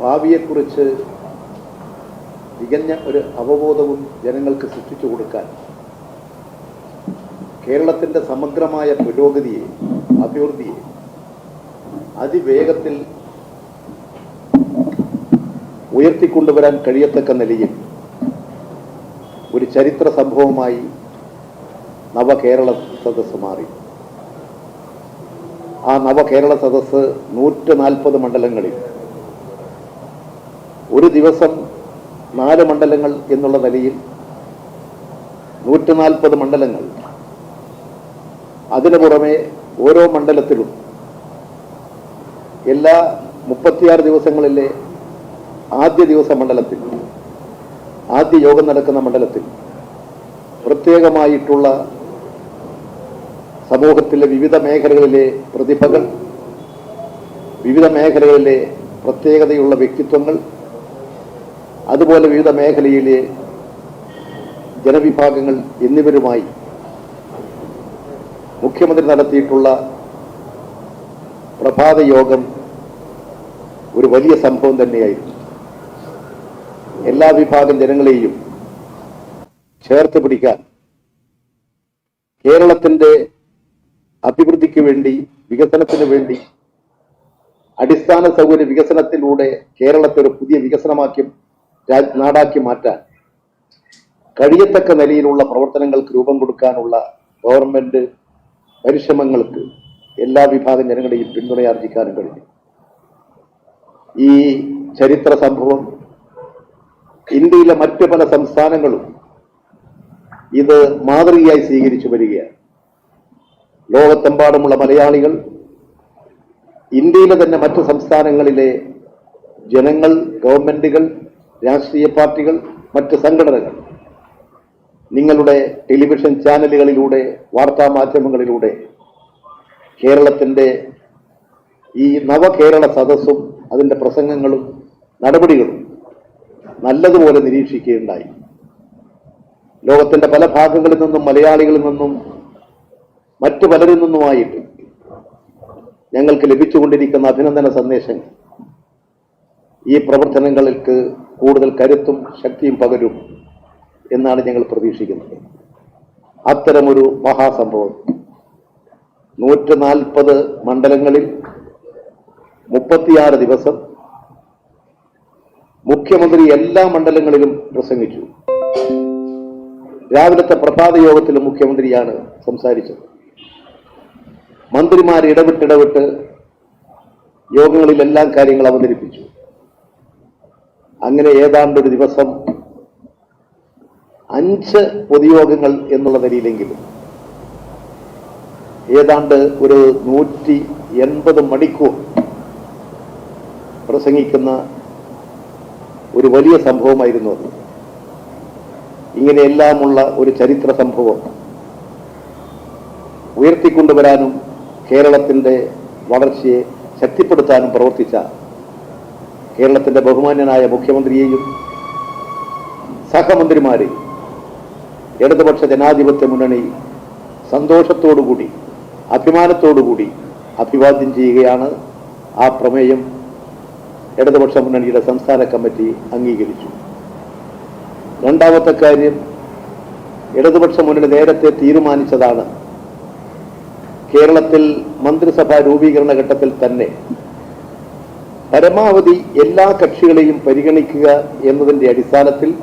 ഭാവിയെക്കുറിച്ച് തികഞ്ഞ ഒരു അവബോധവും ജനങ്ങൾക്ക് സൃഷ്ടിച്ചു കൊടുക്കാൻ കേരളത്തിന്റെ സമഗ്രമായ പുരോഗതിയെ അഭിവൃദ്ധിയെ അതിവേഗത്തിൽ ഉയർത്തിക്കൊണ്ടുവരാൻ കഴിയത്തക്ക നിലയിൽ ഒരു ചരിത്ര സംഭവമായി നവകേരള സദസ്സ് മാറി. ആ നവകേരള സദസ്സ് നൂറ്റി നാൽപ്പത് മണ്ഡലങ്ങളിൽ ഒരു ദിവസം നാല് മണ്ഡലങ്ങൾ എന്നുള്ള നിലയിൽ നൂറ്റിനാൽപ്പത് മണ്ഡലങ്ങൾ. അതിനു പുറമെ ഓരോ മണ്ഡലത്തിലും എല്ലാ മുപ്പത്തിയാറ് ദിവസങ്ങളിലെ ആദ്യ ദിവസ മണ്ഡലത്തിൽ ആദ്യ യോഗം നടക്കുന്ന മണ്ഡലത്തിൽ പ്രത്യേകമായിട്ടുള്ള സമൂഹത്തിലെ വിവിധ മേഖലകളിലെ പ്രതിഭകൾ വിവിധ മേഖലകളിലെ പ്രത്യേകതയുള്ള വ്യക്തിത്വങ്ങൾ അതുപോലെ വിവിധ മേഖലയിലെ ജനവിഭാഗങ്ങൾ എന്നിവരുമായി മുഖ്യമന്ത്രി നടത്തിയിട്ടുള്ള പ്രഭാത യോഗം ഒരു വലിയ സംഭവം തന്നെയായിരുന്നു. എല്ലാ വിഭാഗം ജനങ്ങളെയും ചേർത്ത് പിടിക്കാൻ കേരളത്തിന്റെ അഭിവൃദ്ധിക്ക് വേണ്ടി വികസനത്തിന് വേണ്ടി അടിസ്ഥാന സൗകര്യ വികസനത്തിലൂടെ കേരളത്തെ ഒരു പുതിയ വികസനമാക്കി നാടാക്കി മാറ്റാൻ. കഴിയത്തക്ക നിലയിലുള്ള പ്രവർത്തനങ്ങൾക്ക് രൂപം കൊടുക്കാനുള്ള ഗവൺമെന്റ് പരിശ്രമങ്ങൾക്ക് എല്ലാ വിഭാഗം ജനങ്ങളെയും പിന്തുണയാർജിക്കാനും കഴിഞ്ഞു. ഈ ചരിത്ര സംഭവം ഇന്ത്യയിലെ മറ്റ് പല സംസ്ഥാനങ്ങളും ഇത് മാതൃകയായി സ്വീകരിച്ചു വരികയാണ്. ലോകത്തെമ്പാടുമുള്ള മലയാളികൾ ഇന്ത്യയിലെ തന്നെ മറ്റു സംസ്ഥാനങ്ങളിലെ ജനങ്ങൾ ഗവൺമെന്റുകൾ രാഷ്ട്രീയ പാർട്ടികൾ മറ്റ് സംഘടനകൾ. നിങ്ങളുടെ ടെലിവിഷൻ ചാനലുകളിലൂടെ വാർത്താ മാധ്യമങ്ങളിലൂടെ കേരളത്തിന്റെ ഈ നവകേരള സദസ്സും അതിന്റെ പ്രസംഗങ്ങളും നടപടികളും നല്ലതുപോലെ നിരീക്ഷിക്കുകയുണ്ടായി. ലോകത്തിന്റെ പല ഭാഗങ്ങളിൽ നിന്നും മലയാളികളിൽ നിന്നും മറ്റു പലരിൽ നിന്നുമായിട്ട് ഞങ്ങൾക്ക് ലഭിച്ചുകൊണ്ടിരിക്കുന്ന അഭിനന്ദന സന്ദേശങ്ങൾ ഈ പ്രവർത്തനങ്ങൾക്ക് കൂടുതൽ കരുത്തും ശക്തിയും പകരും എന്നാണ് ഞങ്ങൾ പ്രതീക്ഷിക്കുന്നത്. അത്തരമൊരു മഹാസംഭവം. നൂറ്റി നാൽപ്പത് മണ്ഡലങ്ങളിൽ മുപ്പത്തിയാറ് ദിവസം മുഖ്യമന്ത്രി എല്ലാ മണ്ഡലങ്ങളിലും പ്രസംഗിച്ചു. രാവിലത്തെ പ്രഭാത യോഗത്തിലും മുഖ്യമന്ത്രിയാണ് സംസാരിച്ചത്. മന്ത്രിമാർ ഇടവിട്ടിടവിട്ട് യോഗങ്ങളിലെല്ലാം കാര്യങ്ങൾ അവതരിപ്പിച്ചു. അങ്ങനെ ഏതാണ്ടൊരു ദിവസം അഞ്ച് പൊതുയോഗങ്ങൾ എന്നുള്ള നിലയിലെങ്കിലും ഏതാണ്ട് ഒരു നൂറ്റി എൺപത് മണിക്കൂർ പ്രസംഗിക്കുന്ന ഒരു വലിയ സംഭവമായിരുന്നു അത്. ഇങ്ങനെയെല്ലാമുള്ള ഒരു ചരിത്ര സംഭവം ഉയർത്തിക്കൊണ്ടുവരാനും കേരളത്തിന്റെ വളർച്ചയെ ശക്തിപ്പെടുത്താനും പ്രവർത്തിച്ച കേരളത്തിന്റെ ബഹുമാന്യനായ മുഖ്യമന്ത്രിയെയും സഹമന്ത്രിമാരെയും ഇടതുപക്ഷ ജനാധിപത്യ മുന്നണി സന്തോഷത്തോടുകൂടി അഭിമാനത്തോടുകൂടി അഭിവാദ്യം ചെയ്യുകയാണ്. ആ പ്രമേയം ഇടതുപക്ഷ മുന്നണിയുടെ സംസ്ഥാന കമ്മിറ്റി അംഗീകരിച്ചു. രണ്ടാമത്തെ കാര്യം ഇടതുപക്ഷ മുന്നണി നേരത്തെ തീരുമാനിച്ചതാണ് കേരളത്തിൽ മന്ത്രിസഭാ രൂപീകരണ ഘട്ടത്തിൽ തന്നെ പരമാവധി എല്ലാ കക്ഷികളെയും പരിഗണിക്കുക എന്നതിന്റെ അടിസ്ഥാനത്തിൽ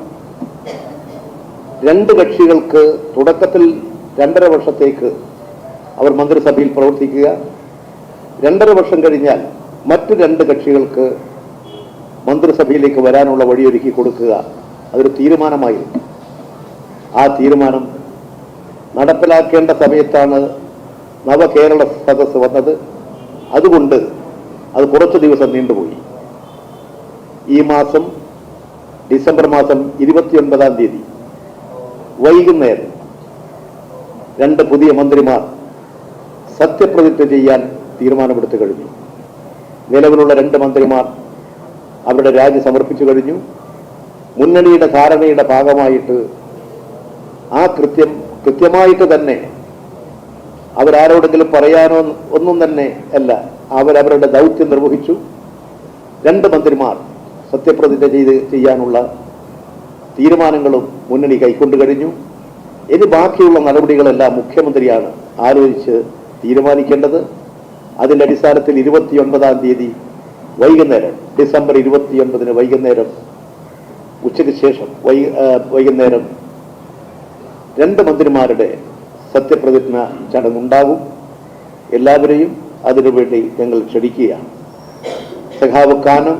രണ്ട് കക്ഷികൾക്ക് തുടക്കത്തിൽ രണ്ടര വർഷത്തേക്ക് അവർ മന്ത്രിസഭയിൽ പ്രവർത്തിക്കുക. രണ്ടര വർഷം കഴിഞ്ഞാൽ മറ്റ് രണ്ട് കക്ഷികൾക്ക് മന്ത്രിസഭയിലേക്ക് വരാനുള്ള വഴിയൊരുക്കി കൊടുക്കുക. അതൊരു തീരുമാനമായിരുന്നു ആ തീരുമാനം നടപ്പിലാക്കേണ്ട സമയത്താണ് നവകേരള സദസ്സ് വന്നത്. അതുകൊണ്ട് അത് കുറച്ച് ദിവസം നീണ്ടുപോയി. ഈ മാസം ഡിസംബർ മാസം ഇരുപത്തിയൊൻപതാം തീയതി വൈകുന്നേരം രണ്ട് പുതിയ മന്ത്രിമാർ സത്യപ്രതിജ്ഞ ചെയ്യാൻ തീരുമാനമെടുത്തു കഴിഞ്ഞു. നിലവിലുള്ള രണ്ട് മന്ത്രിമാർ അവരുടെ രാജി സമർപ്പിച്ചു കഴിഞ്ഞു. മുന്നണിയുടെ ധാരണയുടെ ഭാഗമായിട്ട് ആ കൃത്യം കൃത്യമായിട്ട് തന്നെ അവരാരോടെങ്കിലും പറയാനോ ഒന്നും തന്നെ അല്ല. അവരവരുടെ ദൗത്യം നിർവഹിച്ചു. രണ്ട് മന്ത്രിമാർ സത്യപ്രതിജ്ഞ ചെയ്ത് ചെയ്യാനുള്ള തീരുമാനങ്ങളും മുന്നണി കൈക്കൊണ്ടു കഴിഞ്ഞു. ഇനി ബാക്കിയുള്ള നടപടികളെല്ലാം മുഖ്യമന്ത്രിയാണ് ആലോചിച്ച് തീരുമാനിക്കേണ്ടത്. അതിന്റെ അടിസ്ഥാനത്തിൽ ഇരുപത്തിയൊൻപതാം തീയതി വൈകുന്നേരം ഡിസംബർ ഇരുപത്തിയൊൻപതിന് വൈകുന്നേരം ഉച്ചയ്ക്ക് ശേഷം വൈ വൈകുന്നേരം രണ്ട് മന്ത്രിമാരുടെ സത്യപ്രതിജ്ഞ ചടങ്ങുണ്ടാകും. എല്ലാവരെയും അതിനുവേണ്ടി ഞങ്ങൾ ക്ഷണിക്കുകയാണ്. സഖാവ് കാനം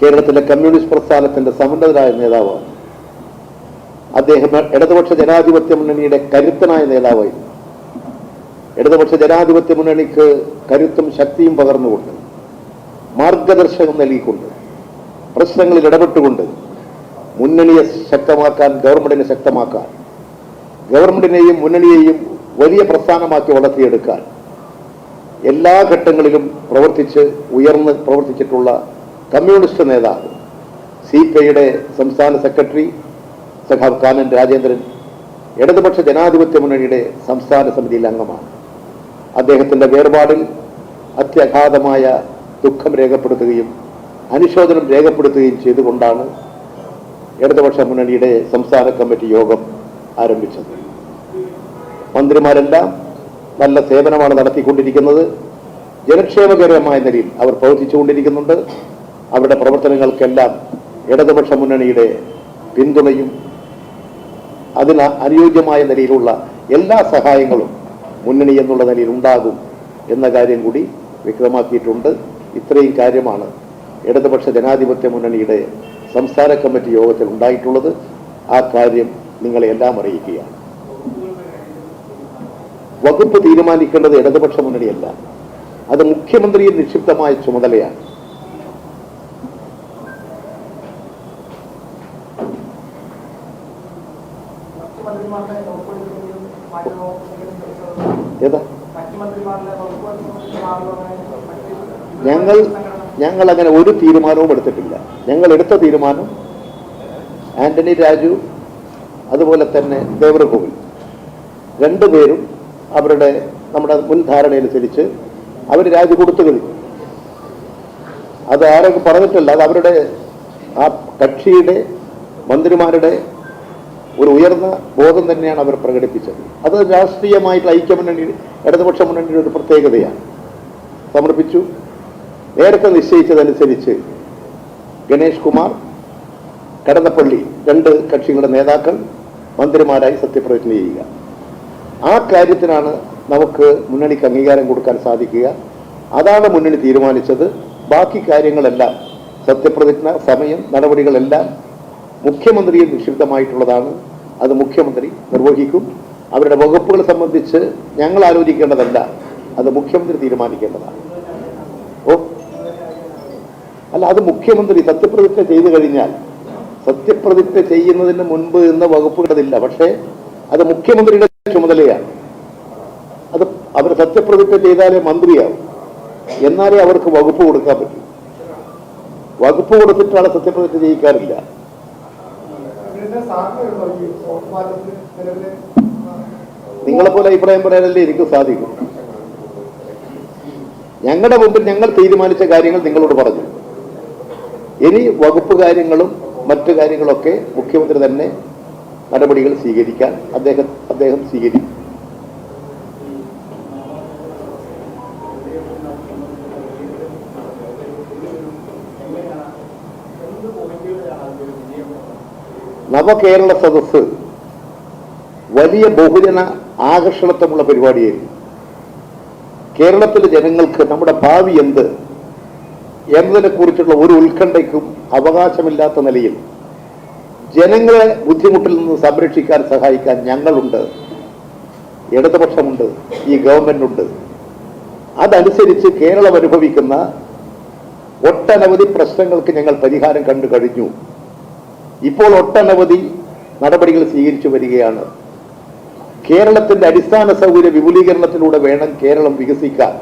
കേരളത്തിലെ കമ്മ്യൂണിസ്റ്റ് പ്രസ്ഥാനത്തിന്റെ സമുന്നതരായ നേതാവാണ്. അദ്ദേഹം ഇടതുപക്ഷ ജനാധിപത്യ മുന്നണിയുടെ കരുത്തനായ നേതാവായിരുന്നു. ഇടതുപക്ഷ ജനാധിപത്യ മുന്നണിക്ക് കരുത്തും ശക്തിയും പകർന്നുകൊണ്ട് മാർഗദർശനം നൽകിക്കൊണ്ട് പ്രശ്നങ്ങളിൽ ഇടപെട്ടുകൊണ്ട് മുന്നണിയെ ശക്തമാക്കാൻ ഗവൺമെന്റിനെ ശക്തമാക്കാൻ ഗവൺമെന്റിനെയും മുന്നണിയെയും വലിയ പ്രസ്ഥാനമാക്കി വളർത്തിയെടുക്കാൻ എല്ലാ ഘട്ടങ്ങളിലും പ്രവർത്തിച്ച് ഉയർന്ന് പ്രവർത്തിച്ചിട്ടുള്ള കമ്മ്യൂണിസ്റ്റ് നേതാവ് സി പി ഐയുടെ സംസ്ഥാന സെക്രട്ടറി സഖാബ് കാനൻ രാജേന്ദ്രൻ ഇടതുപക്ഷ ജനാധിപത്യ മുന്നണിയുടെ സംസ്ഥാന സമിതിയിൽ അംഗമാണ്. അദ്ദേഹത്തിന്റെ വേർപാടിൽ അത്യഗാധമായ ദുഃഖം രേഖപ്പെടുത്തുകയും അനുശോചനം രേഖപ്പെടുത്തുകയും ചെയ്തുകൊണ്ടാണ് ഇടതുപക്ഷ മുന്നണിയുടെ സംസ്ഥാന കമ്മിറ്റി യോഗം ആരംഭിച്ചത്. മന്ത്രിമാരെല്ലാം നല്ല സേവനമാണ് നടത്തിക്കൊണ്ടിരിക്കുന്നത്. ജനക്ഷേമകരമായ നിലയിൽ അവർ പ്രവർത്തിച്ചുകൊണ്ടിരിക്കുന്നുണ്ട്. അവരുടെ പ്രവർത്തനങ്ങൾക്കെല്ലാം ഇടതുപക്ഷ മുന്നണിയുടെ പിന്തുണയും അതിന് അനുയോജ്യമായ നിലയിലുള്ള എല്ലാ സഹായങ്ങളും മുന്നണി എന്നുള്ള നിലയിൽ ഉണ്ടാകും എന്ന കാര്യം കൂടി വ്യക്തമാക്കിയിട്ടുണ്ട്. ഇത്രയും കാര്യമാണ് ഇടതുപക്ഷ ജനാധിപത്യ മുന്നണിയുടെ സംസ്ഥാന കമ്മിറ്റി യോഗത്തിൽ ഉണ്ടായിട്ടുള്ളത്. ആ കാര്യം നിങ്ങളെ എല്ലാം അറിയിക്കുകയാണ്. വകുപ്പ് തീരുമാനിക്കേണ്ടത് ഇടതുപക്ഷ മുന്നണിയല്ല. അത് മുഖ്യമന്ത്രിയിൽ നിക്ഷിപ്തമായ ചുമതലയാണ്. ഏതാ? ഞങ്ങൾ ഞങ്ങൾ അങ്ങനെ ഒരു തീരുമാനവും എടുത്തിട്ടില്ല. ഞങ്ങൾ എടുത്ത തീരുമാനം ആന്റണി രാജു അതുപോലെ തന്നെ ദേവറകോവിൽ രണ്ടുപേരും അവരുടെ നമ്മുടെ മുൻ ധാരണയനുസരിച്ച് അവർ രാജി കൊടുത്തു കഴിഞ്ഞു അത് ആരൊക്കെ പറഞ്ഞിട്ടില്ല അത് അവരുടെ ആ കക്ഷിയുടെ മന്ത്രിമാരുടെ ഒരു ഉയർന്ന ബോധം തന്നെയാണ് അവർ പ്രകടിപ്പിച്ചത്. അത് രാഷ്ട്രീയമായിട്ട് ഐക്യമുന്നണി ഇടതുപക്ഷ മുന്നണിയുടെ ഒരു പ്രത്യേകതയാണ്. സമർപ്പിച്ചു. നേരത്തെ നിശ്ചയിച്ചതനുസരിച്ച് ഗണേഷ് കുമാർ കടന്നപ്പള്ളി രണ്ട് കക്ഷികളുടെ നേതാക്കൾ മന്ത്രിമാരായി സത്യപ്രതിജ്ഞ ചെയ്യുക. ആ കാര്യത്തിനാണ് നമുക്ക് മുന്നണിക്ക് അംഗീകാരം കൊടുക്കാൻ സാധിക്കുക. അതാണ് മുന്നണി തീരുമാനിച്ചത്. ബാക്കി കാര്യങ്ങളെല്ലാം സത്യപ്രതിജ്ഞ സമയം നടപടികളെല്ലാം മുഖ്യമന്ത്രിയിൽ നിക്ഷിപ്തമായിട്ടുള്ളതാണ്. അത് മുഖ്യമന്ത്രി നിർവഹിക്കും. അവരുടെ വകുപ്പുകൾ സംബന്ധിച്ച് ഞങ്ങൾ ആലോചിക്കേണ്ടതല്ല. അത് മുഖ്യമന്ത്രി തീരുമാനിക്കേണ്ടതാണ്. ഓ. അല്ല അത് മുഖ്യമന്ത്രി സത്യപ്രതിജ്ഞ ചെയ്തു കഴിഞ്ഞാൽ സത്യപ്രതിജ്ഞ ചെയ്യുന്നതിന് മുൻപ് ഇന്ന് വകുപ്പുകളതില്ല പക്ഷേ അത് മുഖ്യമന്ത്രിയുടെ ചുമതലയാണ്. അത് അവർ സത്യപ്രതിജ്ഞ ചെയ്താലേ മന്ത്രിയാവും. എന്നാലേ അവർക്ക് വകുപ്പ് കൊടുക്കാൻ പറ്റൂ. വകുപ്പ് കൊടുത്തിട്ടാണ് സത്യപ്രതിജ്ഞ ചെയ്യിക്കാറില്ല. ഇതിന്റെ സാധ്യതയുണ്ടോ ഈ ഓഫ്മാലത്തിൽ നിലവിലെ? നിങ്ങളെ പോലെ അഭിപ്രായം പറയാനല്ലേ എനിക്ക് സാധിക്കും. ഞങ്ങളുടെ മുമ്പിൽ ഞങ്ങൾ തീരുമാനിച്ച കാര്യങ്ങൾ നിങ്ങളോട് പറഞ്ഞു. ഇനി വകുപ്പ് കാര്യങ്ങളും മറ്റു കാര്യങ്ങളൊക്കെ മുഖ്യമന്ത്രി തന്നെ നടപടികൾ സ്വീകരിക്കാൻ അദ്ദേഹം അദ്ദേഹം സ്വീകരിക്കും. നവകേരള സദസ് വലിയ ബഹുജന ആകർഷണത്വമുള്ള പരിപാടിയായിരുന്നു കേരളത്തിലെ ജനങ്ങൾക്ക് നമ്മുടെ ഭാവി എന്ത് എന്നതിനെ കുറിച്ചുള്ള ഒരു ഉത്കണ്ഠയ്ക്കും അവകാശമില്ലാത്ത നിലയിൽ ജനങ്ങളെ ബുദ്ധിമുട്ടിൽ നിന്ന് സംരക്ഷിക്കാൻ സഹായിക്കാൻ ഞങ്ങളുണ്ട്. ഇടതുപക്ഷമുണ്ട് ഈ ഗവൺമെന്റുണ്ട്. അതനുസരിച്ച് കേരളം അനുഭവിക്കുന്ന ഒട്ടനവധി പ്രശ്നങ്ങൾക്ക് ഞങ്ങൾ പരിഹാരം കണ്ടു കഴിഞ്ഞു. ഇപ്പോൾ ഒട്ടനവധി നടപടികൾ സ്വീകരിച്ചു വരികയാണ്. കേരളത്തിന്റെ അടിസ്ഥാന സൗകര്യ വിപുലീകരണത്തിലൂടെ വേണം കേരളം വികസിക്കാൻ.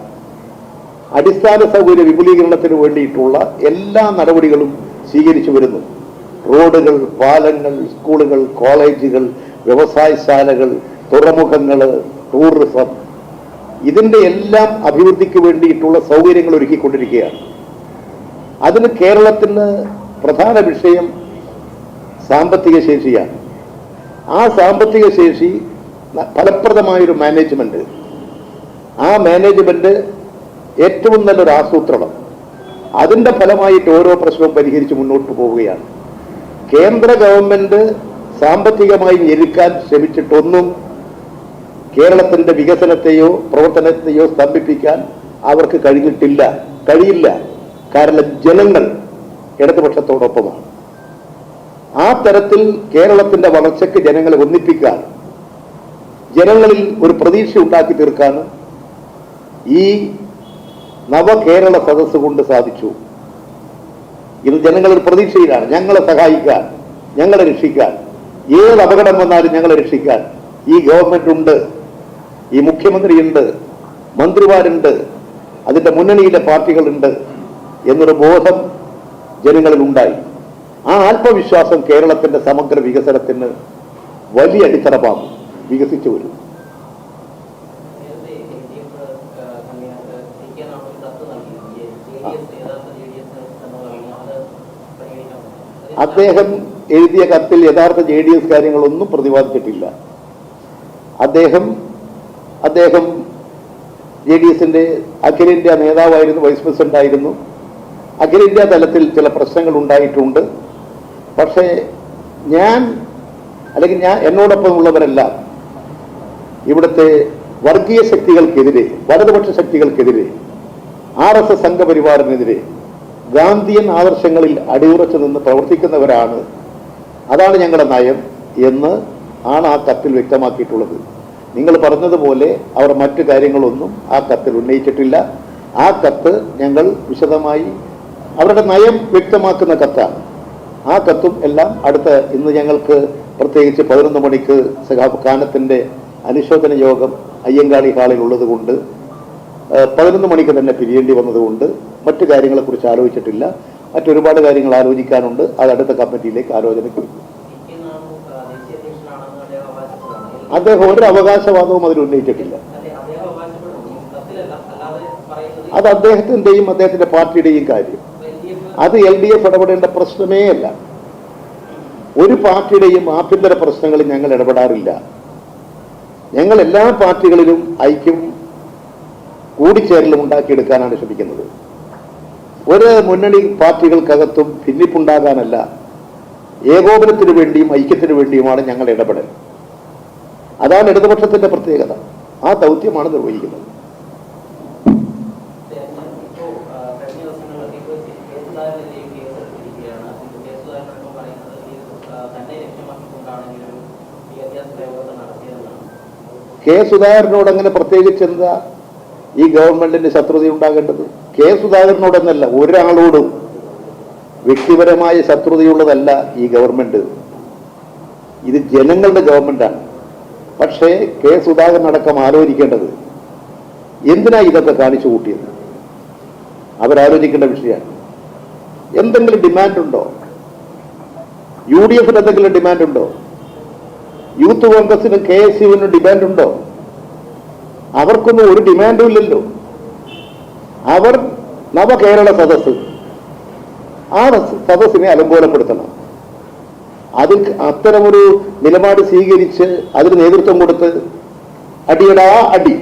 അടിസ്ഥാന സൗകര്യ വിപുലീകരണത്തിന് വേണ്ടിയിട്ടുള്ള എല്ലാ നടപടികളും സ്വീകരിച്ചു വരുന്നു. റോഡുകൾ പാലങ്ങൾ സ്കൂളുകൾ കോളേജുകൾ വ്യവസായശാലകൾ തുറമുഖങ്ങൾ ടൂറിസം. ഇതിന്റെ എല്ലാം അഭിവൃദ്ധിക്ക് വേണ്ടിയിട്ടുള്ള സൗകര്യങ്ങൾ ഒരുക്കിക്കൊണ്ടിരിക്കുകയാണ്. അതിന് കേരളത്തിന് പ്രധാന വിഷയം സാമ്പത്തിക ശേഷിയാണ്. ആ സാമ്പത്തിക ശേഷി ഫലപ്രദമായൊരു മാനേജ്മെന്റ് ആ മാനേജ്മെന്റ് ഏറ്റവും നല്ലൊരു ആസൂത്രണം. അതിന്റെ ഫലമായിട്ട് ഓരോ പ്രശ്നവും പരിഹരിച്ച് മുന്നോട്ട് പോവുകയാണ്. കേന്ദ്ര ഗവൺമെന്റ് സാമ്പത്തികമായി ഞെരുക്കാൻ ശ്രമിച്ചിട്ടൊന്നും കേരളത്തിന്റെ വികസനത്തെയോ പ്രവർത്തനത്തെയോ സ്തംഭിപ്പിക്കാൻ അവർക്ക് കഴിഞ്ഞിട്ടില്ല കഴിയില്ല. കാരണം ജനങ്ങൾ ഇടതുപക്ഷത്തോടൊപ്പമാണ്. ആ തരത്തിൽ കേരളത്തിന്റെ വളർച്ചയ്ക്ക് ജനങ്ങളെ ഒന്നിപ്പിക്കാൻ ജനങ്ങളിൽ ഒരു പ്രതീക്ഷ ഉണ്ടാക്കി തീർക്കാനും ഈ നവകേരള സദസ്സ് കൊണ്ട് സാധിച്ചു. ഇത് ജനങ്ങളൊരു പ്രതീക്ഷയിലാണ്. ഞങ്ങളെ സഹായിക്കാൻ ഞങ്ങളെ രക്ഷിക്കാൻ. ഏത് അപകടം വന്നാലും ഞങ്ങളെ രക്ഷിക്കാൻ. ഈ ഗവൺമെന്റ് ഉണ്ട് ഈ മുഖ്യമന്ത്രിയുണ്ട് മന്ത്രിമാരുണ്ട് അതിന്റെ മുന്നണിയിലെ പാർട്ടികളുണ്ട് എന്നൊരു ബോധം ജനങ്ങളിൽ ഉണ്ടായി. ആ ആത്മവിശ്വാസം കേരളത്തിന്റെ സമഗ്ര വികസനത്തിന് വലിയ അടിത്തറപ്പാകും വികസിച്ചു വരും നേരത്തെ LDF. Convener C. K. Nanu ഒരു കത്ത് നൽകിയിരുന്നു. ഈ ജെ.ഡി.എസ്. യഥാർത്ഥ ജെ.ഡി.എസ്. എന്ന് പറയുന്നത് അത് പരിഗണിക്കാൻ പറ്റും. അത് അദ്ദേഹം എഴുതിയ കത്തിൽ യഥാർത്ഥ ജെ ഡി എസ് കാര്യങ്ങളൊന്നും പ്രതിപാദിച്ചിട്ടില്ല. അദ്ദേഹം അദ്ദേഹം ജെ ഡി എസിന്റെ അഖിലേന്ത്യാ നേതാവായിരുന്നു വൈസ് പ്രസിഡന്റ് ആയിരുന്നു. അഖിലേന്ത്യാ തലത്തിൽ ചില പ്രശ്നങ്ങൾ ഉണ്ടായിട്ടുണ്ട്. പക്ഷേ ഞാൻ അല്ലെങ്കിൽ ഞാൻ എന്നോടൊപ്പം ഉള്ളവരെല്ലാം ഇവിടുത്തെ വർഗീയ ശക്തികൾക്കെതിരെ വലതുപക്ഷ ശക്തികൾക്കെതിരെ ആർ എസ് എസ് സംഘപരിവാറിനെതിരെ ഗാന്ധിയൻ ആദർശങ്ങളിൽ അടിയുറച്ചു നിന്ന് പ്രവർത്തിക്കുന്നവരാണ് അതാണ് ഞങ്ങളുടെ നയം എന്ന് ആണ് ആ കത്തിൽ വ്യക്തമാക്കിയിട്ടുള്ളത്. നിങ്ങൾ പറഞ്ഞതുപോലെ അവർ മറ്റു കാര്യങ്ങളൊന്നും ആ കത്തിൽ ഉന്നയിച്ചിട്ടില്ല. ആ കത്ത് ഞങ്ങൾ വിശദമായി അവരുടെ നയം വ്യക്തമാക്കുന്ന കത്താണ്. ആ കത്തും എല്ലാം അടുത്ത ഇന്ന് ഞങ്ങൾക്ക് പ്രത്യേകിച്ച് പതിനൊന്ന് മണിക്ക് സഖാഫ് ഖാനത്തിന്റെ അനുശോചന യോഗം അയ്യങ്കാളി ഹാളിൽ ഉള്ളത് കൊണ്ട് ഏഹ് പതിനൊന്ന് മണിക്ക് തന്നെ പിരിയേണ്ടി വന്നതുകൊണ്ട് മറ്റു കാര്യങ്ങളെക്കുറിച്ച് ആലോചിച്ചിട്ടില്ല. മറ്റൊരുപാട് കാര്യങ്ങൾ ആലോചിക്കാനുണ്ട്. അത് അടുത്ത കമ്മിറ്റിയിലേക്ക് ആലോചനയ്ക്ക് വയ്ക്കും. അദ്ദേഹം ഒരു അവകാശവാദവും അതിൽ ഉന്നയിച്ചിട്ടില്ല. അതെ, അദ്ദേഹത്തിന്റെയും അദ്ദേഹത്തിന്റെ പാർട്ടിയുടെയും കാര്യം. അത് എൽ ഡി എഫ് ഇടപെടേണ്ട പ്രശ്നമേ അല്ല. ഒരു പാർട്ടിയുടെയും ആഭ്യന്തര പ്രശ്നങ്ങളിൽ ഞങ്ങൾ ഇടപെടാറില്ല. ഞങ്ങൾ എല്ലാ പാർട്ടികളിലും ഐക്യം കൂടിച്ചേരലും ഉണ്ടാക്കിയെടുക്കാനാണ് ശ്രമിക്കുന്നത്. ഒരു മുന്നണി പാർട്ടികൾക്കകത്തും ഭിന്നിപ്പുണ്ടാകാനല്ല ഏകോപനത്തിന് വേണ്ടിയും ഐക്യത്തിന് വേണ്ടിയുമാണ് ഞങ്ങൾ ഇടപെടൽ. അതാണ് ഇടതുപക്ഷത്തിന്റെ പ്രത്യേകത. ആ ദൗത്യമാണ് നിർവഹിക്കുന്നത്. കെ സുധാകരനോട് അങ്ങനെ പ്രത്യേകിച്ച് എന്താ ഈ ഗവൺമെന്റിന് ശത്രുത ഉണ്ടാകേണ്ടത് കെ സുധാകരനോടെന്നല്ല ഒരാളോടും വ്യക്തിപരമായ ശത്രുതയുള്ളതല്ല ഈ ഗവൺമെന്റ്. ഇത് ജനങ്ങളുടെ ഗവൺമെന്റാണ്. പക്ഷേ കെ സുധാകരൻ അടക്കം ആലോചിക്കേണ്ടത് എന്തിനാ ഇതൊക്കെ കാണിച്ചു കൂട്ടിയത്? അവരാലോചിക്കേണ്ട വിഷയമാണ്. എന്തെങ്കിലും ഡിമാൻഡുണ്ടോ? യു ഡി എഫിന് എന്തെങ്കിലും ഡിമാൻഡുണ്ടോ? യൂത്ത് കോൺഗ്രസിനും കെ എസ് യുവിനും ഡിമാൻഡ് ഉണ്ടോ അവർക്കൊന്നും ഒരു ഡിമാൻഡും ഇല്ലല്ലോ. അവർ നവകേരള സദസ്സ്. ആ സദസ്സിനെ അലങ്കോലപ്പെടുത്തണം. അതിൽ അത്തരമൊരു നിലപാട് സ്വീകരിച്ച് അതിന് നേതൃത്വം കൊടുത്ത് അടിയടാ അടി.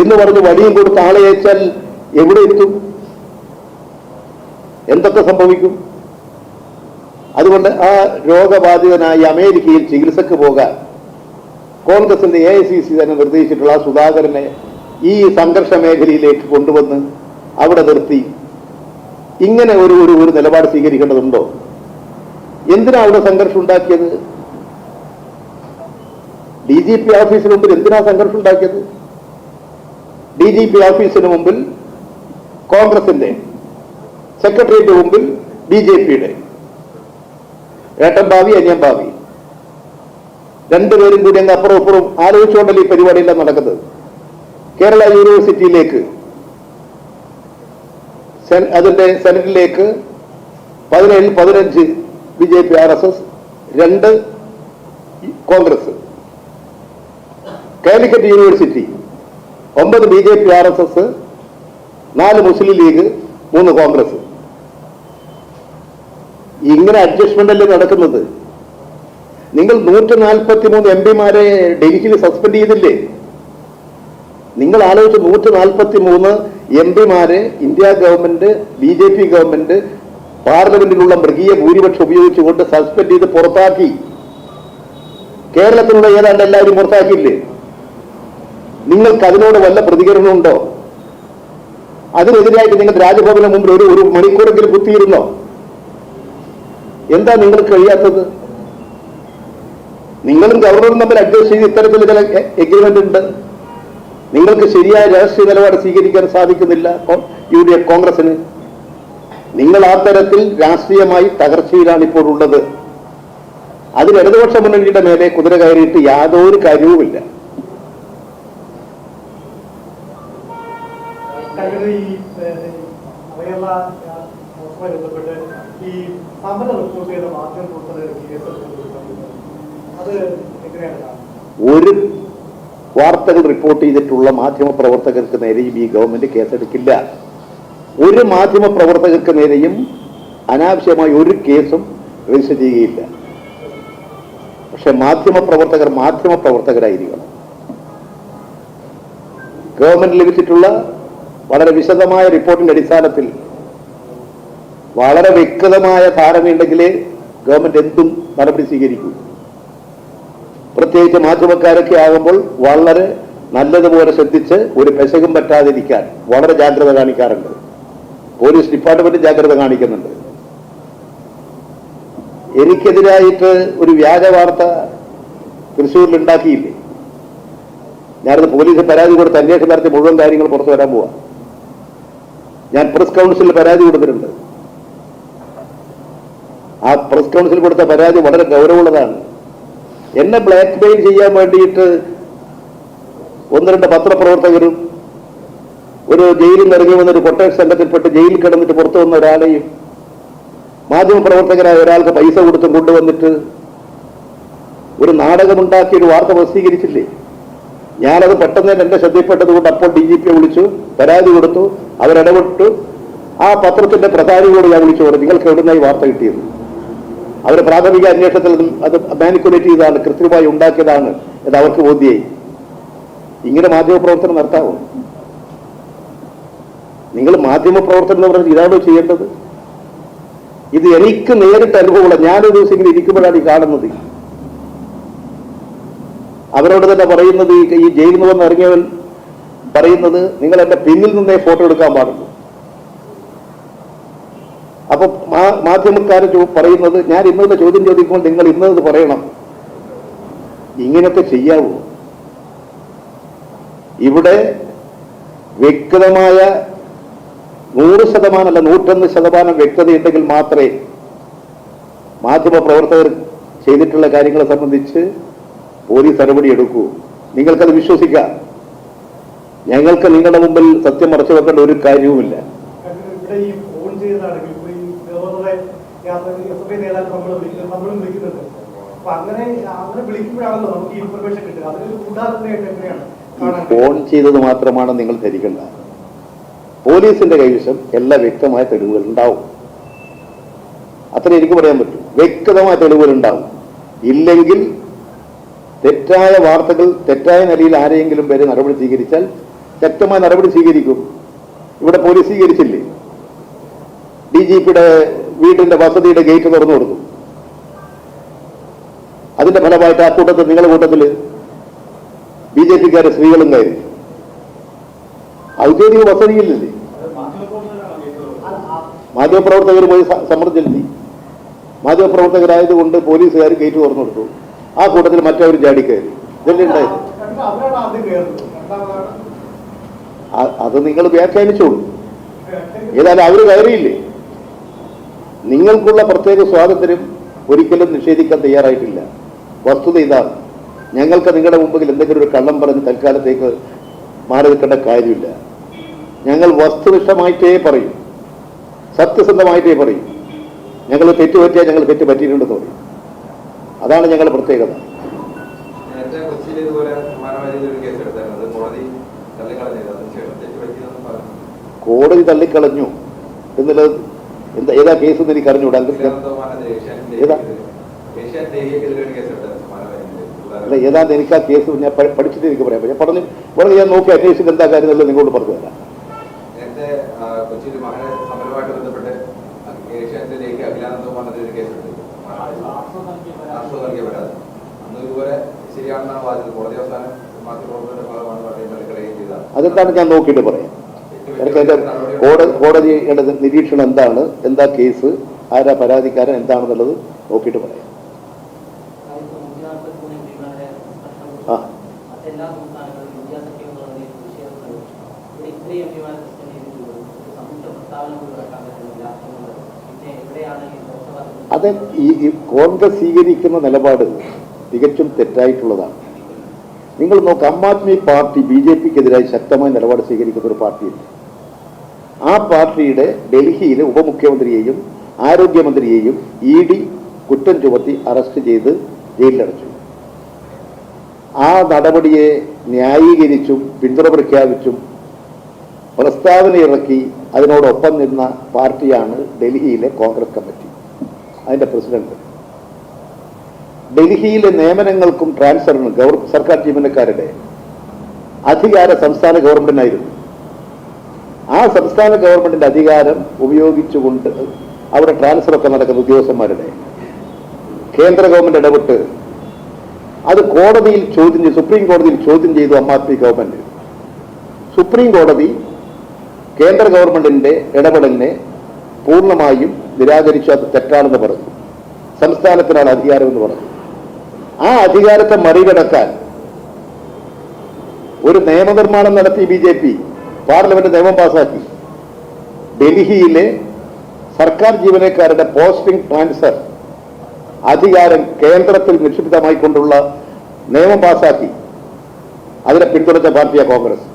എന്ന് പറഞ്ഞ് വടിയും കൊടുത്ത് ആളെ അയച്ചാൽ എവിടെ എത്തും? എന്തൊക്കെ സംഭവിക്കും? അതുകൊണ്ട് ആ രോഗബാധിതനായി അമേരിക്കയിൽ ചികിത്സക്ക് പോകാൻ കോൺഗ്രസിന്റെ എ ഐ സി സി തന്നെ നിർദ്ദേശിച്ചിട്ടുള്ള സുധാകരനെ ഈ സംഘർഷ മേഖലയിലേക്ക് കൊണ്ടുവന്ന് അവിടെ നിർത്തി. ഇങ്ങനെ ഒരു ഒരു ഒരു നിലപാട് സ്വീകരിക്കേണ്ടതുണ്ടോ? എന്തിനാ അവിടെ സംഘർഷം ഉണ്ടാക്കിയത്? ഡി ജി പി ഓഫീസിന് മുമ്പിൽ എന്തിനാ സംഘർഷം ഉണ്ടാക്കിയത്? ഡി ജി പി ഓഫീസിന് മുമ്പിൽ കോൺഗ്രസിന്റെ സെക്രട്ടേറിയറ്റ് മുമ്പിൽ ബി ജെ പിയുടെ ഏട്ടൻ ഭാവി അന്യം ഭാവി. രണ്ടുപേരും കൂടി അങ്ങ് അപ്പുറം ഇപ്പുറം ആലോചിച്ചുകൊണ്ടല്ലേ ഈ പരിപാടിയെല്ലാം നടക്കുന്നത്? കേരള യൂണിവേഴ്സിറ്റിയിലേക്ക് അതിന്റെ സെനറ്റിലേക്ക് പതിനേഴ് പതിനഞ്ച് B J P R S S രണ്ട് കോൺഗ്രസ്. കാലിക്കറ്റ് യൂണിവേഴ്സിറ്റി ഒമ്പത് B J P R S S നാല് മുസ്ലിം ലീഗ് മൂന്ന് കോൺഗ്രസ്. ഇങ്ങനെ അഡ്ജസ്റ്റ്മെന്റ് അല്ലേ നടക്കുന്നത്? നിങ്ങൾ നൂറ്റി നാൽപ്പത്തി മൂന്ന് എം പിമാരെ ഡൽഹിയിൽ സസ്പെൻഡ് ചെയ്തില്ലേ? നിങ്ങൾ ആലോചിച്ച് നൂറ്റി നാൽപ്പത്തി മൂന്ന് M പിമാരെ India government B J P government പാർലമെന്റിലുള്ള മൃഗീയ ഭൂരിപക്ഷം ഉപയോഗിച്ചുകൊണ്ട് സസ്പെൻഡ് ചെയ്ത് പുറത്താക്കി. കേരളത്തിലുള്ള ഏതാണ്ട് എല്ലാവരും പുറത്താക്കിയില്ലേ? നിങ്ങൾക്ക് അതിനോട് വല്ല പ്രതികരണമുണ്ടോ അതിനെതിരായിട്ട് നിങ്ങൾ രാജ്ഭവന് മുമ്പിൽ ഒരു ഒരു മണിക്കൂറെങ്കിലും കുത്തിയിരുന്നോ? എന്താ നിങ്ങൾക്ക് കഴിയാത്തത്? നിങ്ങളും ഗവർണറും തമ്മിൽ അഡ്ജസ്റ്റ് ചെയ്ത് ഇത്തരത്തിൽ ചില എഗ്രിമെന്റ് ഉണ്ട്. നിങ്ങൾക്ക് ശരിയായ രാഷ്ട്രീയ നിലപാട് സ്വീകരിക്കാൻ സാധിക്കുന്നില്ല. യു ഡി എഫ് കോൺഗ്രസിന് നിങ്ങൾ ആ തരത്തിൽ രാഷ്ട്രീയമായി തകർച്ചയിലാണ് ഇപ്പോൾ ഉള്ളത്. അതിൽ ഇടതുപക്ഷ മുന്നണിയുടെ മേലെ കുതിര കയറിയിട്ട് യാതൊരു കാര്യവുമില്ല. ഈ സമര റിപ്പോർട്ട് ചെയ്ത മാധ്യമ പ്രവർത്തകർക്ക് കേസ് എടുക്കുന്നത് അത് എങ്ങനെയാണ് കാണുന്നത് ഒരു വാർത്തകൾ റിപ്പോർട്ട് ചെയ്തിട്ടുള്ള മാധ്യമ പ്രവർത്തകർക്ക് നേരെയും ഈ ഗവൺമെന്റ് കേസെടുക്കില്ല. ഒരു മാധ്യമ പ്രവർത്തകർക്ക് നേരെയും അനാവശ്യമായ ഒരു കേസും രജിസ്റ്റർ ചെയ്യുകയില്ല. പക്ഷെ മാധ്യമ പ്രവർത്തകർ മാധ്യമ പ്രവർത്തകരായിരിക്കണം ഗവൺമെന്റ് ലഭിച്ചിട്ടുള്ള വളരെ വിശദമായ റിപ്പോർട്ടിന്റെ അടിസ്ഥാനത്തിൽ വളരെ വ്യക്തമായ ധാരണയുണ്ടെങ്കിലേ ഗവൺമെന്റ് എന്തും നടപടി സ്വീകരിക്കൂ. പ്രത്യേകിച്ച് മാധ്യമക്കാരൊക്കെ ആകുമ്പോൾ വളരെ നല്ലതുപോലെ ശ്രദ്ധിച്ച് ഒരു പെശകും പറ്റാതിരിക്കാൻ വളരെ ജാഗ്രത കാണിക്കാറുണ്ട്. പോലീസ് ഡിപ്പാർട്ട്മെന്റ് ജാഗ്രത കാണിക്കുന്നുണ്ട്. എനിക്കെതിരായിട്ട് ഒരു വ്യാജ വാർത്ത തൃശ്ശൂരിൽ ഉണ്ടാക്കിയില്ലേ ഞാനത് പോലീസ് പരാതി കൊടുത്ത് അന്വേഷണം നടത്തി മുഴുവൻ കാര്യങ്ങൾ പുറത്തു വരാൻ പോവാ. ഞാൻ പ്രസ് കൗൺസിലിൽ പരാതി കൊടുത്തിട്ടുണ്ട്. ആ പ്രസ് കൗൺസിൽ കൊടുത്ത പരാതി വളരെ ഗൗരവമുള്ളതാണ്. എന്നെ ബ്ലാക്ക് മെയിൽ ചെയ്യാൻ വേണ്ടിയിട്ട് ഒന്ന് രണ്ട് പത്രപ്രവർത്തകരും ഒരു ജയിലിൽ ഇറങ്ങി വന്നൊരു കൊട്ടേഷ് സംഘത്തിൽപ്പെട്ട് ജയിലിൽ കിടന്നിട്ട് പുറത്തു വന്ന ഒരാളെയും മാധ്യമപ്രവർത്തകരായ ഒരാൾക്ക് പൈസ കൊടുത്തും കൊണ്ടുവന്നിട്ട് ഒരു നാടകമുണ്ടാക്കി ഒരു വാർത്ത പ്രസിദ്ധീകരിച്ചില്ലേ? ഞാനത് പെട്ടെന്ന് തന്നെ എന്റെ ശ്രദ്ധയിൽപ്പെട്ടത് കൊണ്ട് അപ്പോൾ ഡി ജി പിയെ വിളിച്ചു പരാതി കൊടുത്തു അവരിടപെട്ടു. ആ പത്രത്തിന്റെ പ്രധാനിയോട് ഞാൻ വിളിച്ചു പറഞ്ഞു നിങ്ങൾക്ക് എവിടുന്നായി വാർത്ത കിട്ടിയത്? അവർ പ്രാഥമിക അന്വേഷണത്തിൽ അത് മാനിക്കുലേറ്റ് ചെയ്തതാണ് കൃത്യമായി ഉണ്ടാക്കിയതാണ് എന്ന് അവർക്ക് ബോധ്യായി. ഇങ്ങനെ മാധ്യമപ്രവർത്തനം നടത്താവോ? നിങ്ങൾ മാധ്യമപ്രവർത്തനം എന്ന് പറഞ്ഞാൽ ഇതാണോ ചെയ്യേണ്ടത്? ഇത് എനിക്ക് നേരിട്ട് അനുഭവമുള്ള ഞാനൊരു ദിവസം ഇങ്ങനെ ഇരിക്കുമ്പോഴാണ് ഈ കാണുന്നത്. അവരോട് തന്നെ പറയുന്നത് ഈ ജയിൽ നിന്ന് വന്ന് ഇറങ്ങിയവൻ പറയുന്നത് നിങ്ങൾ എന്റെ പിന്നിൽ നിന്നേ ഫോട്ടോ എടുക്കാൻ പാടുള്ളൂ. അപ്പൊ മാധ്യമക്കാർ പറയുന്നത് ഞാൻ ഇന്നത്തെ ചോദ്യം ചോദിക്കുമ്പോൾ നിങ്ങൾ ഇന്നത് പറയണം. ഇങ്ങനെയൊക്കെ ചെയ്യാവൂ. ഇവിടെ വ്യക്തമായ നൂറ് ശതമാനം അല്ല നൂറ്റൊന്ന് ശതമാനം വ്യക്തതയുണ്ടെങ്കിൽ മാത്രമേ മാധ്യമ പ്രവർത്തകർ ചെയ്തിട്ടുള്ള കാര്യങ്ങളെ സംബന്ധിച്ച് പോലീസ് നടപടി എടുക്കൂ. നിങ്ങൾക്കത് വിശ്വസിക്കാം. ഞങ്ങൾക്ക് നിങ്ങളുടെ മുമ്പിൽ സത്യം മറച്ചു വെക്കേണ്ട ഒരു കാര്യവുമില്ല. ഈ യാത്ര എഫ് ഐ നേതാക്കൾ നമ്മൾ വിളിക്കുന്നത് നമ്മളും വിളിക്കുന്നുണ്ട്. അപ്പൊ അങ്ങനെ അങ്ങനെ വിളിക്കുമ്പോഴാണല്ലോ നമുക്ക് ഇൻഫർമേഷൻ കിട്ടുക. അതിനൊരു ഉദാഹരണമായിട്ട് എങ്ങനെയാണ് ഫോൺ ചെയ്തത് മാത്രമാണ് നിങ്ങൾ ധരിക്കേണ്ട. പോലീസിന്റെ കൈവശം എല്ലാ വ്യക്തമായ തെളിവുകൾ ഉണ്ടാവും. അത്ര എനിക്ക് പറയാൻ പറ്റും. വ്യക്തമായ തെളിവുകൾ ഉണ്ടാവും. ഇല്ലെങ്കിൽ തെറ്റായ വാർത്തകൾ തെറ്റായ നിലയിൽ ആരെയെങ്കിലും പേരെ നടപടി സ്വീകരിച്ചാൽ ശക്തമായ നടപടി സ്വീകരിക്കും. ഇവിടെ പോലീസ് സ്വീകരിച്ചില്ലേ? ഡി ജി പിയുടെ വീടിന്റെ വസതിയുടെ ഗേറ്റ് തുറന്നു കൊടുത്തു. അതിന്റെ ഫലമായിട്ട് ആ കൂട്ടത്തിൽ നിങ്ങളുടെ കൂട്ടത്തിൽ ബി ജെ പിക്കാരെ സ്ത്രീകളും കയറി. ഔദ്യോഗിക വസതിയില്ലേ മാധ്യമപ്രവർത്തകർ പോയി മാധ്യമപ്രവർത്തകരായതുകൊണ്ട് പോലീസുകാർ ഗേറ്റ് തുറന്നു കൊടുത്തു. ആ കൂട്ടത്തിൽ മറ്റവർ ഇതല്ലേ കയറുന്നത് രണ്ടാമതാണ് ആ- അത് നിങ്ങൾ വ്യാഖ്യാനിച്ചോളൂ. ഏതായാലും അവർ കയറിയില്ലേ? നിങ്ങൾക്കുള്ള പ്രത്യേക സ്വാതന്ത്ര്യം ഒരിക്കലും നിഷേധിക്കാൻ തയ്യാറായിട്ടില്ല. വസ്തുത ഇതാണ് ഞങ്ങൾക്ക് നിങ്ങളുടെ മുമ്പിൽ എന്തെങ്കിലും ഒരു കള്ളം പറഞ്ഞ് തൽക്കാലത്തേക്ക് മാറി നിൽക്കേണ്ട കാര്യമില്ല. ഞങ്ങൾ വസ്തുനിഷ്ഠമായിട്ടേ പറയും. സത്യസന്ധമായിട്ടേ പറയും. ഞങ്ങൾ തെറ്റ് പറ്റിയാൽ ഞങ്ങൾ തെറ്റ് പറ്റിയിട്ടുണ്ടെന്ന് പറയും. അതാണ് ഞങ്ങളുടെ പ്രത്യേകത. കോടതി തള്ളിക്കളഞ്ഞു. എന്നുള്ളത് എന്താ ഏതാ കേസ് എന്ന് എനിക്ക് അറിഞ്ഞുകൂടാ ഏതാ? അല്ല ഏതാണ്ട് എനിക്ക് ആ കേസ് ഞാൻ പഠിച്ചിട്ട് എനിക്ക് പറയാം. ഞാൻ പറഞ്ഞു വളരെ ഞാൻ നോക്കി അന്വേഷിച്ചിട്ട് എന്താ കാര്യം എന്നുള്ളത് നിങ്ങളോട് പറഞ്ഞു തരാം. അതെന്താണ് ഞാൻ നോക്കിയിട്ട് പറയാം? എനിക്ക് അതിന്റെ കോടതി കോടതിയുടെ നിരീക്ഷണം എന്താണ്? എന്താ കേസ്? ആരാ പരാതിക്കാരൻ? എന്താണെന്നുള്ളത് നോക്കിയിട്ട് പറയാം. ആ. അത് ഈ കോൺഗ്രസ് സ്വീകരിക്കുന്ന നിലപാട് തികച്ചും തെറ്റായിട്ടുള്ളതാണ്. നിങ്ങൾ നോക്ക് ആം ആദ്മി പാർട്ടി ബി ജെ പിക്കെതിരായി ശക്തമായ നിലപാട് സ്വീകരിക്കുന്ന ഒരു പാർട്ടിയുണ്ട് ആ പാർട്ടിയുടെ ഡൽഹിയിലെ ഉപമുഖ്യമന്ത്രിയെയും ആരോഗ്യമന്ത്രിയെയും ഇ ഡി കുറ്റം ചുമത്തി അറസ്റ്റ് ചെയ്ത് ജയിലിലടച്ചു. ആ നടപടിയെ ന്യായീകരിച്ചും പിന്തുണ പ്രഖ്യാപിച്ചും പ്രസ്താവന ഇറക്കി അതിനോടൊപ്പം നിന്ന പാർട്ടിയാണ് ഡൽഹിയിലെ കോൺഗ്രസ് കമ്മിറ്റി അതിന്റെ പ്രസിഡന്റ്. ഡൽഹിയിലെ നിയമനങ്ങൾക്കും ട്രാൻസ്ഫറിനും ഗവർ സർക്കാർ ജീവനക്കാരുടെ അധികാര സംസ്ഥാന ഗവൺമെന്റിനായിരുന്നു. ആ സംസ്ഥാന ഗവൺമെന്റിന്റെ അധികാരം ഉപയോഗിച്ചുകൊണ്ട് അവിടെ ട്രാൻസ്ഫർ ഒക്കെ നടക്കുന്ന ഉദ്യോഗസ്ഥന്മാരുടെ കേന്ദ്ര ഗവൺമെന്റ് ഇടപെട്ട് അത് കോടതിയിൽ ചോദ്യം ചെയ്തു സുപ്രീം കോടതിയിൽ ചോദ്യം ചെയ്തു ആം ആദ്മി ഗവൺമെന്റ്. സുപ്രീം കോടതി കേന്ദ്ര ഗവൺമെന്റിന്റെ ഇടപെടലിനെ പൂർണമായും നിരാകരിച്ചു അത് തെറ്റാണെന്ന് പറഞ്ഞു. സംസ്ഥാനത്തിനാണ് അധികാരമെന്ന് പറഞ്ഞു. ആ അധികാരത്തെ മറികടക്കാൻ ഒരു നിയമനിർമ്മാണം നടത്തി ബി ജെ പി. പാർലമെന്റ് നിയമം പാസാക്കി. ഡൽഹിയിലെ സർക്കാർ ജീവനക്കാരുടെ പോസ്റ്റിംഗ് ട്രാൻസ്ഫർ അധികാരം കേന്ദ്രത്തിൽ നിക്ഷിപ്തമായിക്കൊണ്ടുള്ള നിയമം പാസാക്കി. അതിനെ പിന്തുണച്ച പാർട്ടിയാണ് കോൺഗ്രസ്.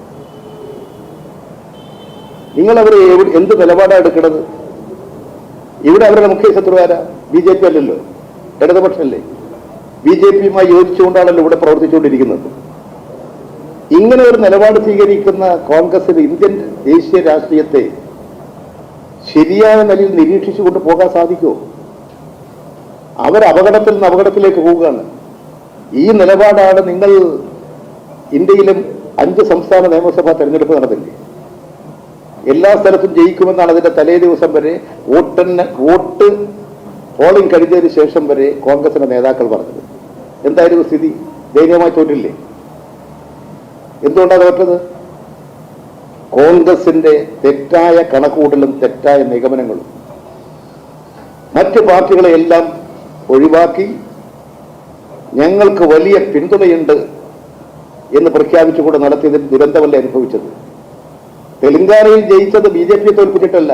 നിങ്ങൾ അവരെ എന്ത് നിലപാടാണ് എടുക്കുന്നത് ഇവിടെ അവരുടെ മുഖ്യ ശത്രു ആരാ ബി ജെ പി അല്ലല്ലോ. ഇടതുപക്ഷമല്ലേ ബി ജെ പിയുമായി യോജിച്ചുകൊണ്ടാണല്ലോ ഇവിടെ പ്രവർത്തിച്ചുകൊണ്ടിരിക്കുന്നത്. ഇങ്ങനെ ഒരു നിലപാട് സ്വീകരിക്കുന്ന കോൺഗ്രസിന് ഇന്ത്യൻ ദേശീയ രാഷ്ട്രീയത്തെ ശരിയായ നിലയിൽ നിരീക്ഷിച്ചു കൊണ്ട് പോകാൻ സാധിക്കുമോ? അവർ അപകടത്തിൽ നിന്ന് അപകടത്തിലേക്ക് പോവുകയാണ്. ഈ നിലപാടാണ് നിങ്ങൾ ഇന്ത്യയിലും അഞ്ച് സംസ്ഥാന നിയമസഭാ തെരഞ്ഞെടുപ്പ് നടന്നില്ലേ എല്ലാ സ്ഥലത്തും ജയിക്കുമെന്നാണ് അതിന്റെ തലേ ദിവസം വരെ വോട്ടിന് വോട്ട് പോളിംഗ് കഴിഞ്ഞതിന് ശേഷം വരെ കോൺഗ്രസിന്റെ നേതാക്കൾ പറഞ്ഞത്. എന്തായിരുന്നു സ്ഥിതി? ദയനീയമായി തോറ്റില്ലേ? എന്തുകൊണ്ടാണ് തോറ്റത് കോൺഗ്രസിന്റെ തെറ്റായ കണക്കുകൂട്ടലും തെറ്റായ നിഗമനങ്ങളും മറ്റ് പാർട്ടികളെയെല്ലാം ഒഴിവാക്കി ഞങ്ങൾക്ക് വലിയ പിന്തുണയുണ്ട് എന്ന് പ്രഖ്യാപിച്ചുകൊണ്ട് നടത്തിയതിൽ ദുരന്തമല്ല അനുഭവിച്ചത്? തെലങ്കാനയിൽ ജയിച്ചത് ബി ജെ പിയെ തോൽപ്പിച്ചിട്ടല്ല.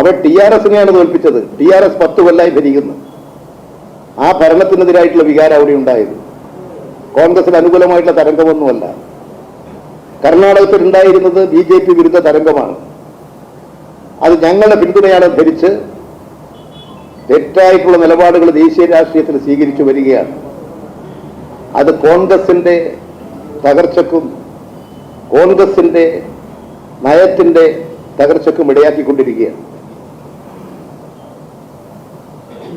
അവർ ടി ആർ എസിനെയാണ് തോൽപ്പിച്ചത്. ടി ആർ എസ് പത്ത് കൊല്ലായി ഭരിക്കുന്നു. ആ ഭരണത്തിനെതിരായിട്ടുള്ള വികാരം അവിടെ ഉണ്ടായത് കോൺഗ്രസിന് അനുകൂലമായിട്ടുള്ള തരംഗമൊന്നുമല്ല. കർണാടകത്തിൽ ഉണ്ടായിരുന്നത് ബി ജെ പി വിരുദ്ധ തരംഗമാണ്. അത് ഞങ്ങളുടെ പിന്തുണയാണ് ധരിച്ച് തെറ്റായിട്ടുള്ള നിലപാടുകൾ ദേശീയ രാഷ്ട്രീയത്തിൽ സ്വീകരിച്ചു വരികയാണ്. അത് കോൺഗ്രസിന്റെ തകർച്ചക്കും കോൺഗ്രസിന്റെ നയത്തിന്റെ തകർച്ചക്കും ഇടയാക്കിക്കൊണ്ടിരിക്കുകയാണ്.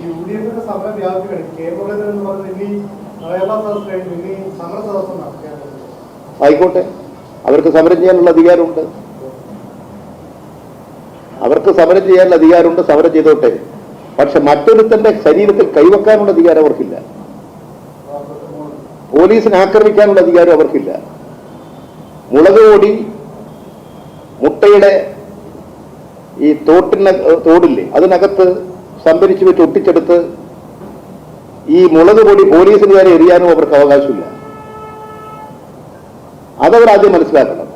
യു ഡി എഫിന്റെ സമരം വ്യാപിക്കുകയാണ്. കെ മുരളീധരൻ എന്ന് പറയുന്നത് ആയിക്കോട്ടെ. അവർക്ക് സമരം ചെയ്യാനുള്ള അധികാരമുണ്ട്. അവർക്ക് സമരം ചെയ്യാനുള്ള അധികാരമുണ്ട് സമരം ചെയ്തോട്ടെ. പക്ഷെ മറ്റൊരുത്തന്റെ ശരീരത്തിൽ കൈവെക്കാനുള്ള അധികാരം അവർക്കില്ല. പോലീസിനെ ആക്രമിക്കാനുള്ള അധികാരം അവർക്കില്ല. മുളക് ഓടി മുട്ടയുടെ ഈ തോട്ടിന് തോടില്ലേ അതിനകത്ത് സംഭരിച്ചു വെച്ച് ഒട്ടിച്ചെടുത്ത് ഈ മുളക് പൊടി പോലീസിന് വരെ എറിയാനും അവർക്ക് അവകാശമില്ല. അതവർ ആദ്യം മനസ്സിലാക്കണം.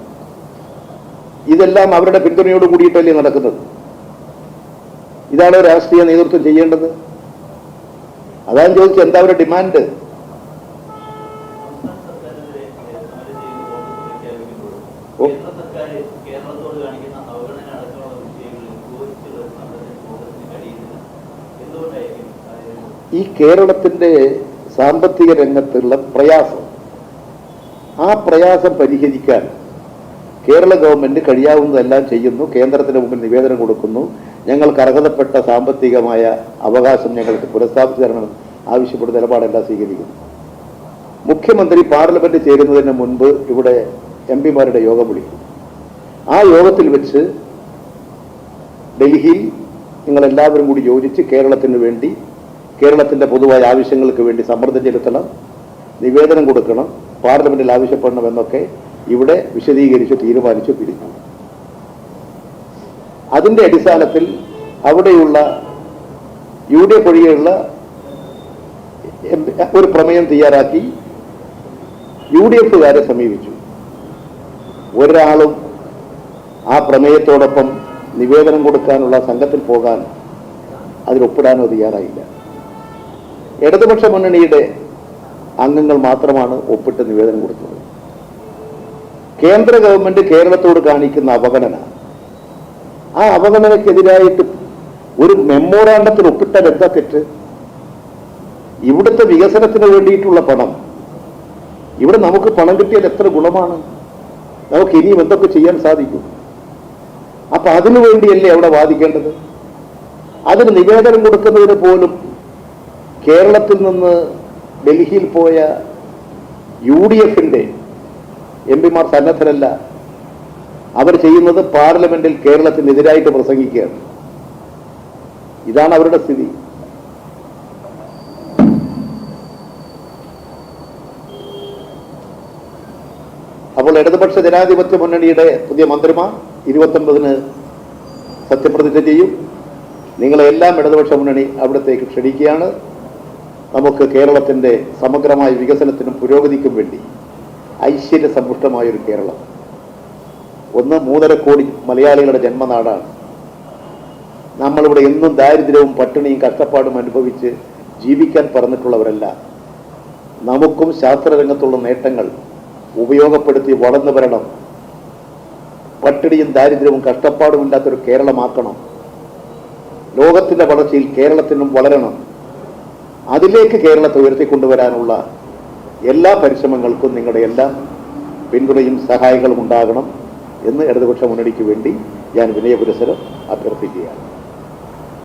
ഇതെല്ലാം അവരുടെ പിന്തുണയോട് കൂടിയിട്ടല്ലേ നടക്കുന്നത്. ഇതാണ് രാഷ്ട്രീയ നേതൃത്വം ചെയ്യേണ്ടത്? അതാണ് ചോദിച്ചത്. എന്താ അവരുടെ ഡിമാൻഡ്? ഈ കേരളത്തിന്റെ സാമ്പത്തിക രംഗത്തുള്ള പ്രയാസം. ആ പ്രയാസം പരിഹരിക്കാൻ കേരള ഗവൺമെന്റ് കഴിയാവുന്നതെല്ലാം ചെയ്യുന്നു കേന്ദ്രത്തിന് മുമ്പിൽ നിവേദനം കൊടുക്കുന്നു. ഞങ്ങൾക്ക് അർഹതപ്പെട്ട സാമ്പത്തികമായ അവകാശം ഞങ്ങൾക്ക് പുനഃസ്ഥാപിച്ചു തരണം ആവശ്യപ്പെടുന്ന നിലപാടെല്ലാം സ്വീകരിക്കുന്നു. മുഖ്യമന്ത്രി പാർലമെന്റ് ചേരുന്നതിന് മുൻപ് ഇവിടെ എം പിമാരുടെ യോഗം വിളിക്കും. ആ യോഗത്തിൽ വെച്ച് ഡൽഹിയിൽ നിങ്ങളെല്ലാവരും കൂടി യോജിച്ച് കേരളത്തിന് വേണ്ടി കേരളത്തിന്റെ പൊതുവായ ആവശ്യങ്ങൾക്ക് വേണ്ടി സമ്മർദ്ദം ചെലുത്തണം നിവേദനം കൊടുക്കണം പാർലമെന്റിൽ ആവശ്യപ്പെടണം എന്നൊക്കെ ഇവിടെ വിശദീകരിച്ച് തീരുമാനിച്ചു പിരിഞ്ഞു. അതിന്റെ അടിസ്ഥാനത്തിൽ അവിടെയുള്ള യു ഡി എഫ് ഒഴികെയുള്ള ഒരു പ്രമേയം തയ്യാറാക്കി യു ഡി എഫുകാരെ സമീപിച്ചു. ഒരാളും ആ പ്രമേയത്തോടൊപ്പം നിവേദനം കൊടുക്കാനുള്ള സംഘത്തിൽ പോകാൻ അതിലൊപ്പിടാനോ തയ്യാറായില്ല. ഇടതുപക്ഷ മുന്നണിയുടെ അംഗങ്ങൾ മാത്രമാണ് ഒപ്പിട്ട് നിവേദനം കൊടുത്തത്. കേന്ദ്ര ഗവൺമെന്റ് കേരളത്തോട് കാണിക്കുന്ന അവഗണന. ആ അവഗണനക്കെതിരായിട്ട് ഒരു മെമ്മോറാണ്ടത്തിൽ ഒപ്പിട്ടാൽ എന്താ ഇവിടുത്തെ വികസനത്തിന് വേണ്ടിയിട്ടുള്ള പണം. ഇവിടെ നമുക്ക് പണം കിട്ടിയാൽ എത്ര ഗുണമാണ്? നമുക്ക് ഇനിയും എന്തൊക്കെ ചെയ്യാൻ സാധിക്കും? അപ്പൊ അതിനു വേണ്ടിയല്ലേ അവിടെ വാദിക്കേണ്ടത്? അതിന് നിവേദനം കൊടുക്കുന്നതിന് പോലും കേരളത്തിൽ നിന്ന് ഡൽഹിയിൽ പോയ യു ഡി എഫിന്റെ എം പിമാർ സന്നദ്ധരല്ല. അവർ ചെയ്യുന്നത് പാർലമെന്റിൽ കേരളത്തിനെതിരായിട്ട് പ്രസംഗിക്കുകയാണ്. ഇതാണ് അവരുടെ സ്ഥിതി. അപ്പോൾ ഇടതുപക്ഷ ജനാധിപത്യ മുന്നണിയുടെ പുതിയ മന്ത്രിമാർ ഇരുപത്തൊൻപതിന് സത്യപ്രതിജ്ഞ ചെയ്യും. നിങ്ങളെല്ലാം ഇടതുപക്ഷ മുന്നണി അവിടത്തേക്ക് ക്ഷണിക്കുകയാണ്. നമുക്ക് കേരളത്തിന്റെ സമഗ്രമായ വികസനത്തിനും പുരോഗതിക്കും വേണ്ടി ഐശ്വര്യ ഒരു കേരളം. ഒന്ന് മൂന്നര കോടി മലയാളികളുടെ ജന്മനാടാണ്. നമ്മളിവിടെ എന്നും ദാരിദ്ര്യവും പട്ടിണിയും കഷ്ടപ്പാടും അനുഭവിച്ച് ജീവിക്കാൻ പറഞ്ഞിട്ടുള്ളവരല്ല. നമുക്കും ശാസ്ത്രരംഗത്തുള്ള നേട്ടങ്ങൾ ഉപയോഗപ്പെടുത്തി വളർന്നു വരണം. പട്ടിണിയും ദാരിദ്ര്യവും കഷ്ടപ്പാടും ഇല്ലാത്തൊരു കേരളമാക്കണം. ലോകത്തിന്റെ വളർച്ചയിൽ കേരളത്തിനും വളരണം. അതിലേക്ക് കേരളത്തെ ഉയർത്തിക്കൊണ്ടുവരാനുള്ള എല്ലാ പരിശ്രമങ്ങൾക്കും നിങ്ങളുടെ എല്ലാ പിന്തുണയും സഹായങ്ങളും ഉണ്ടാകണം എന്ന് ഇടതുപക്ഷ മുന്നണിക്ക് വേണ്ടി ഞാൻ വിനയപുരസരം അഭ്യർത്ഥിക്കുകയാണ്.